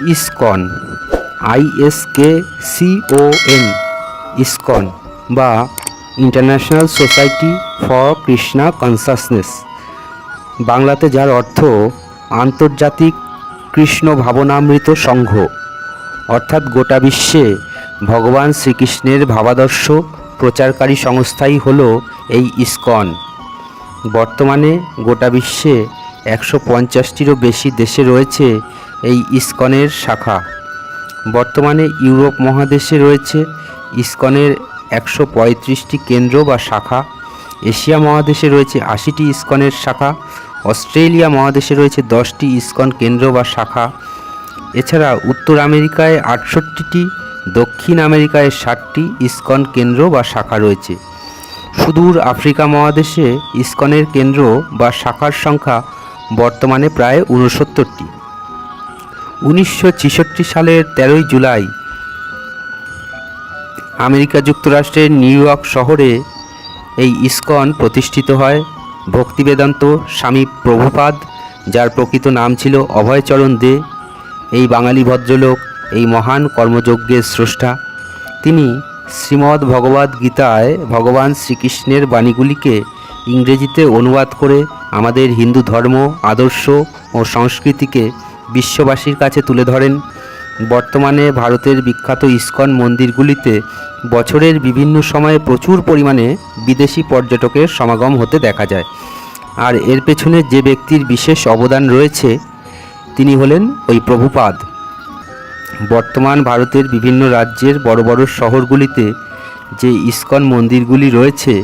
ISKCON আইএসকে CON ISKCON বা international society for Krishna consciousness. বাংলাতে যার অর্থ আন্তর্জাতিক কৃষ্ণ ভাবনামৃত সংঘ। অর্থাৎ গোটা বিশ্বে ভগবান শ্রীকৃষ্ণের ভাবাদর্শ প্রচারকারী সংস্থাই হল এই ইসকন। বর্তমানে গোটা বিশ্বে একশো পঞ্চাশটিরও বেশি দেশে রয়েছে এই ইসকনের শাখা। বর্তমানে ইউরোপ মহাদেশে রয়েছে ইসকনের একশো পঁয়ত্রিশটি কেন্দ্র বা শাখা। এশিয়া মহাদেশে রয়েছে আশিটি ইসকনের শাখা। অস্ট্রেলিয়া মহাদেশে রয়েছে দশটি ইসকন কেন্দ্র বা শাখা। এছাড়া উত্তর আমেরিকায় আটষট্টিটি, দক্ষিণ আমেরিকায় ষাটটি ইসকন কেন্দ্র বা শাখা রয়েছে। সুদূর আফ্রিকা মহাদেশে ইসকনের কেন্দ্র বা শাখার সংখ্যা বর্তমানে প্রায় ঊনসত্তরটি। উনিশশো ছেষট্টি সালের তেরোই জুলাই আমেরিকা যুক্তরাষ্ট্রের নিউ ইয়র্ক শহরে এই ইস্কন প্রতিষ্ঠিত হয়। ভক্তিবেদান্ত স্বামী প্রভুপাদ, যার প্রকৃত নাম ছিল অভয়চরণ দে, এই বাঙালি ভদ্রলোক এই মহান কর্মযজ্ঞের স্রষ্টা। তিনি শ্রীমদ্ ভগবদ গীতায় ভগবান শ্রীকৃষ্ণের বাণীগুলিকে ইংরেজিতে অনুবাদ করে আমাদের হিন্দু ধর্ম, আদর্শ ও সংস্কৃতিকে বিশ্ববাসীর কাছে তুলে ধরেন। বর্তমানে ভারতের বিখ্যাত ইস্কন মন্দিরগুলিতে বছরের বিভিন্ন সময়ে প্রচুর পরিমাণে বিদেশি পর্যটকের সমাগম হতে দেখা যায়। আর এর পেছনে যে ব্যক্তির বিশেষ অবদান রয়েছে, তিনি হলেন ওই প্রভুপাদ। বর্তমান ভারতের বিভিন্ন রাজ্যের বড় বড় শহরগুলিতে যে ইস্কন মন্দিরগুলি রয়েছে,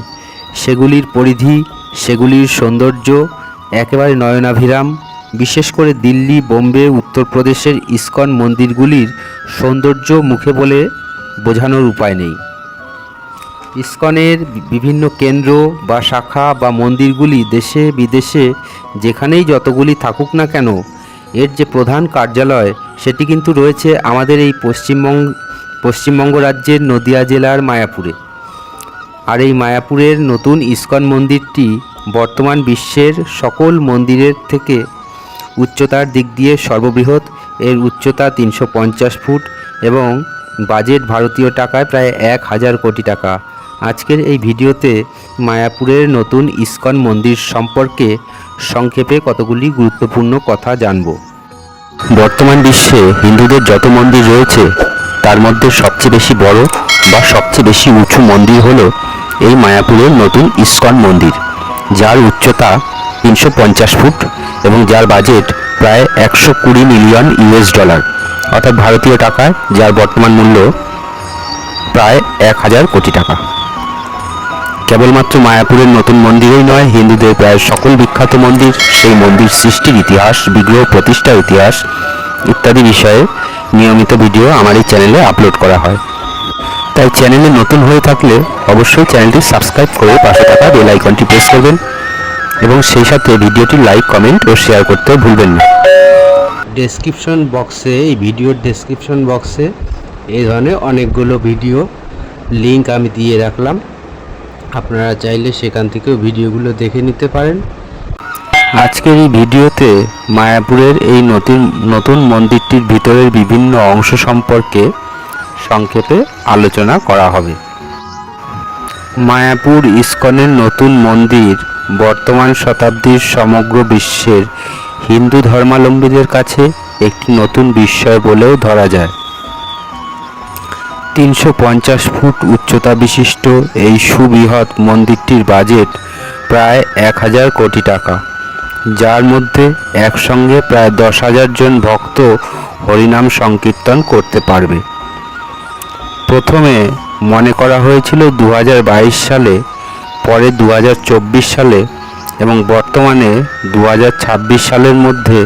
সেগুলির পরিধি, সেগুলির সৌন্দর্য, একেবারে নয়নাভিরাম বিশেষ করে দিল্লি, বোম্বে, উত্তরপ্রদেশের ইস্কন মন্দিরগুলির সৌন্দর্য মুখে বলে বোঝানোর উপায় নেই। ইস্কনের বিভিন্ন কেন্দ্র বা শাখা বা মন্দিরগুলি দেশে বিদেশে যেখানেই যতগুলি থাকুক না কেন, এর যে প্রধান কার্যালয়, সেটি কিন্তু রয়েছে আমাদের এই পশ্চিমবঙ্গ পশ্চিমবঙ্গ রাজ্যের নদিয়া জেলার মায়াপুরে। আর এই মায়াপুরের নতুন ইস্কন মন্দিরটি বর্তমান বিশ্বের সকল মন্দিরের থেকে উচ্চতার দিক দিয়ে সর্ববৃহৎ। এর উচ্চতা তিনশো পঞ্চাশ ফুট এবং বাজেট ভারতীয় টাকায় প্রায় এক হাজার কোটি টাকা। আজকের এই ভিডিওতে মায়াপুরের নতুন ইস্কন মন্দির সম্পর্কে সংক্ষেপে কতগুলি গুরুত্বপূর্ণ কথা জানব। বর্তমান বিশ্বে হিন্দুদের যত মন্দির রয়েছে, তার মধ্যে সবচেয়ে বেশি বড় বা সবচেয়ে বেশি উঁচু মন্দির হলো এই মায়াপুরের নতুন ইস্কন মন্দির, যার উচ্চতা তিনশো পঞ্চাশ ফুট এবং যার বাজেট প্রায় একশো কুড়ি মিলিয়ন ইউএস ডলার, অর্থাৎ ভারতীয় টাকায়, যার বর্তমান মূল্য প্রায় এক হাজার কোটি টাকা। কেবলমাত্র মায়াপুরের নতুন মন্দিরেই নয়, হিন্দুদের প্রায় সকল বিখ্যাত মন্দির, সেই মন্দির সৃষ্টির ইতিহাস, বিগ্রহ প্রতিষ্ঠার ইতিহাস ইত্যাদি বিষয়ে নিয়মিত ভিডিও আমার এই চ্যানেলে আপলোড করা হয়। তাই চ্যানেলে নতুন হয়ে থাকলে অবশ্যই চ্যানেলটি সাবস্ক্রাইব করে পাশে থাকা বেল আইকনটি প্রেস করবেন। এবং সেই সাথে ভিডিওটি লাইক কমেন্ট ও শেয়ার করতে ভুলবেন না। ডেসক্রিপশন বক্সে এই ভিডিওর ডেসক্রিপশন বক্সে এই ধরনের অনেকগুলো ভিডিও লিংক আমি দিয়ে রাখলাম। আপনারা চাইলে সেখান থেকেও ভিডিওগুলো দেখে নিতে পারেন। আজকের এই ভিডিওতে মায়াপুরের এই নতুন নতুন মন্দিরটির ভিতরের বিভিন্ন অংশ সম্পর্কে সংক্ষেপে আলোচনা করা হবে। মায়াপুর ইস্কনের নতুন মন্দির বর্তমান শতাব্দীর সমগ্র বিশ্বের হিন্দু ধর্মাবলম্বীদের কাছে একটি নতুন বিস্ময় বলেও ধরা যায়। তিনশো পঞ্চাশ ফুট উচ্চতা বিশিষ্ট এই সুবৃহৎ মন্দিরটির বাজেট প্রায় এক হাজার কোটি টাকা, যার মধ্যে একসঙ্গে প্রায় দশ হাজার জন ভক্ত হরিনাম সংকীর্তন করতে পারবে। প্রথমে মনে করা হয়েছিল দু হাজার বাইশ সালে পরে দু হাজার চব্বিশ সালে এবং বর্তমানে দু হাজার ছাব্বিশ সালের মধ্যে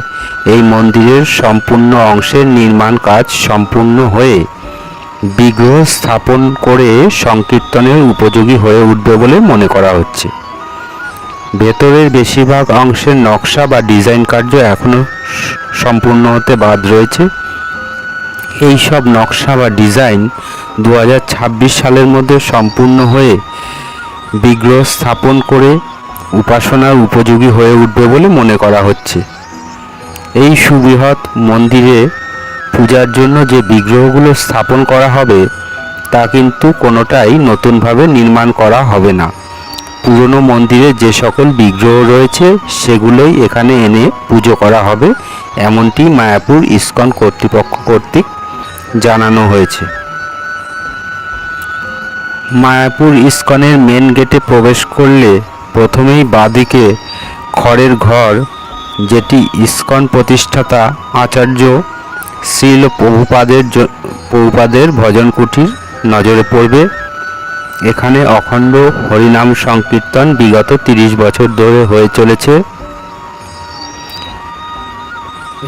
এই মন্দিরের সম্পূর্ণ অংশের নির্মাণ কাজ সম্পূর্ণ হয়ে বিগ্রহ স্থাপন করে সংকীর্তনের উপযোগী হয়ে উঠবে বলে মনে করা হচ্ছে। ভেতরের বেশিরভাগ অংশের নকশা বা ডিজাইন কার্য এখনও সম্পূর্ণ হতে বাদ রয়েছে। এই সব নকশা বা ডিজাইন দু হাজার ছাব্বিশ সালের মধ্যে সম্পূর্ণ হয়ে বিগ্রহ স্থাপন করে উপাসনার উপযোগী হয়ে উঠবে বলে মনে করা হচ্ছে। এই সুবৃহৎ মন্দিরে পূজার জন্য যে বিগ্রহগুলো স্থাপন করা হবে, তা কিন্তু কোনোটাই নতুনভাবে নির্মাণ করা হবে না। পুরনো মন্দিরে যে সকল বিগ্রহ রয়েছে, সেগুলোই এখানে এনে পুজো করা হবে, এমনটি মায়াপুর ইস্কন কর্তৃপক্ষ কর্তৃক জানানো হয়েছে। মায়াপুর ইস্কনের মেন গেটে প্রবেশ করলে প্রথমেই বাদিকে খড়ের ঘর, যেটি ইস্কন প্রতিষ্ঠাতা আচার্য শ্রীল প্রভুপাদের প্রভুপাদের ভজন কুটির নজরে পড়বে। এখানে অখণ্ড হরিনাম সংকীর্তন বিগত তিরিশ বছর ধরে হয়ে চলেছে।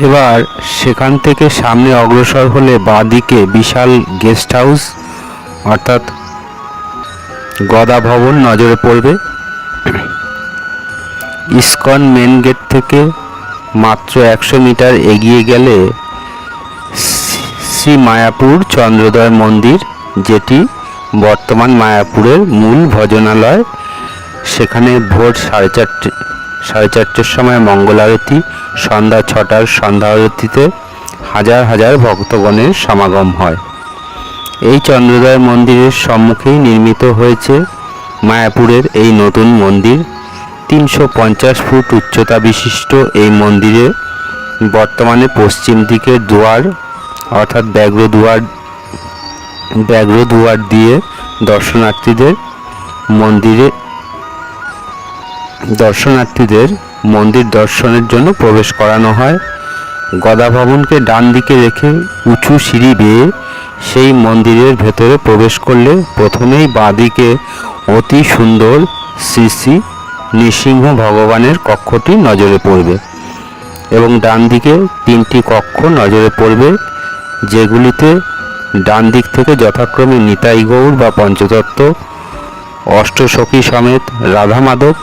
এবার সেখান থেকে সামনে অগ্রসর হলে বাঁদিকে বিশাল গেস্ট হাউস অর্থাৎ গদা ভবন নজরে পড়বে। ইস্কন মেন গেট থেকে মাত্র একশো মিটার এগিয়ে গেলে শ্রী- মায়াপুর চন্দ্রোদয় মন্দির, যেটি বর্তমান মায়াপুরের মূল ভজনালয়। সেখানে ভোর সাড়ে চারটে, সাড়ে চারটের সময় মঙ্গল আরতি, সন্ধ্যা ছটার সন্ধ্যা আরতিতে হাজার হাজার ভক্তগণের সমাগম হয়। এই চন্দ্রোদয় মন্দিরের সম্মুখেই নির্মিত হয়েছে মায়াপুরের এই নতুন মন্দির। তিনশো পঞ্চাশ ফুট উচ্চতা বিশিষ্ট এই মন্দিরে বর্তমানে পশ্চিম দিকের দুয়ার, অর্থাৎ ব্যাঘ্র দুয়ার ব্যাঘ্র দুয়ার দিয়ে দর্শনার্থীদের মন্দিরে, দর্শনার্থীদের মন্দির দর্শনের জন্য প্রবেশ করানো হয়। গদা ভবনকে ডান দিকে রেখে উঁচু সিঁড়ি বেয়ে সেই মন্দিরের ভেতরে প্রবেশ করলে প্রথমেই বাঁদিকে অতি সুন্দর শ্রী শ্রী নৃসিংহ ভগবানের কক্ষটি নজরে পড়বে এবং ডান দিকে তিনটি কক্ষ নজরে পড়বে, যেগুলিতে ডান দিক থেকে যথাক্রমে নিতাই গৌর বা পঞ্চতত্ত্ব অষ্টসখী সমেত রাধা মাধব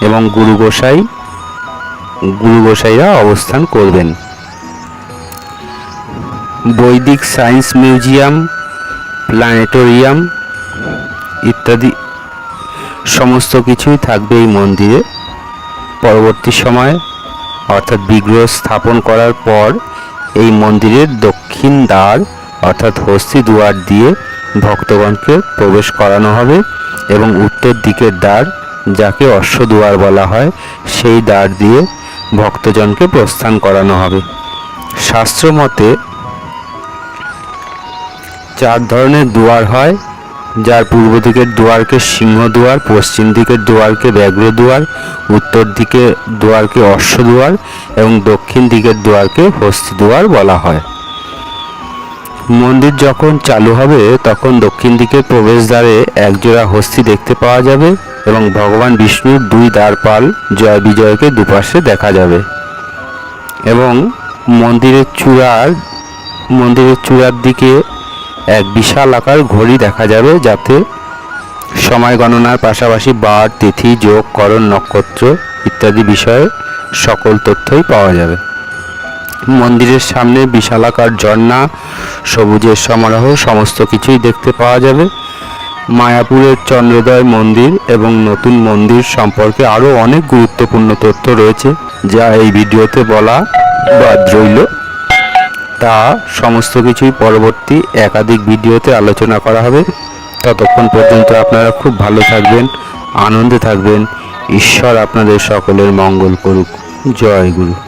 এবং গুরু গোসাই, গুরু গোসাইরা অবস্থান করবেন। বৈদিক সায়েন্স মিউজিয়াম, প্ল্যানেটোরিয়াম ইত্যাদি সমস্ত কিছুই থাকবে এই মন্দিরে। পরবর্তী সময় অর্থাৎ বিগ্রহ স্থাপন করার পর এই মন্দিরের দক্ষিণ দ্বার অর্থাৎ হস্তি দুয়ার দিয়ে ভক্তগণকে প্রবেশ করানো হবে এবং উত্তর দিকের দ্বার, যাকে অশ্বদুয়ার বলা হয়, সেই দ্বার দিয়ে ভক্তজনকে প্রস্থান করানো হবে। শাস্ত্র মতে চার ধরনের দুয়ার হয়। যার পূর্ব দিকের দুয়ারকে সিংহ দুয়ার, পশ্চিম দিকের দুয়ারকে ব্যাঘ্র দুয়ার, উত্তর দিকে দুয়ারকে অশ্ব দুয়ার এবং দক্ষিণ দিকের দুয়ারকে হস্তি দুয়ার বলা হয়। মন্দির যখন চালু হবে, তখন দক্ষিণ দিকের প্রবেশদ্বারে একজোড়া হস্তি দেখতে পাওয়া যাবে এবং ভগবান বিষ্ণুর দুই দ্বারপাল জয় বিজয়কে দুপাশে দেখা যাবে। এবং মন্দিরের চূড়ার মন্দিরের চূড়ার দিকে এক বিশাল আকার ঘড়ি দেখা যাবে যাতে সময় গণনার পাশাপাশি বার, তিথি, যোগ, করণ, নক্ষত্র ইত্যাদি বিষয়ে সকল তথ্যই পাওয়া যাবে। মন্দিরের সামনে বিশালাকার ঝর্ণা, সবুজের সমারোহ, সমস্ত কিছুই দেখতে পাওয়া যাবে। মায়াপুরের চন্দ্রোদয় মন্দির এবং নতুন মন্দির সম্পর্কে আরও অনেক গুরুত্বপূর্ণ তথ্য রয়েছে, যা এই ভিডিওতে বলা বাদ রইল। তা সমস্ত কিছুই পরবর্তী একাধিক ভিডিওতে আলোচনা করা হবে। ততক্ষণ পর্যন্ত আপনারা খুব ভালো থাকবেন, আনন্দে থাকবেন। ঈশ্বর আপনাদের সকলের মঙ্গল করুক। জয় গুরু।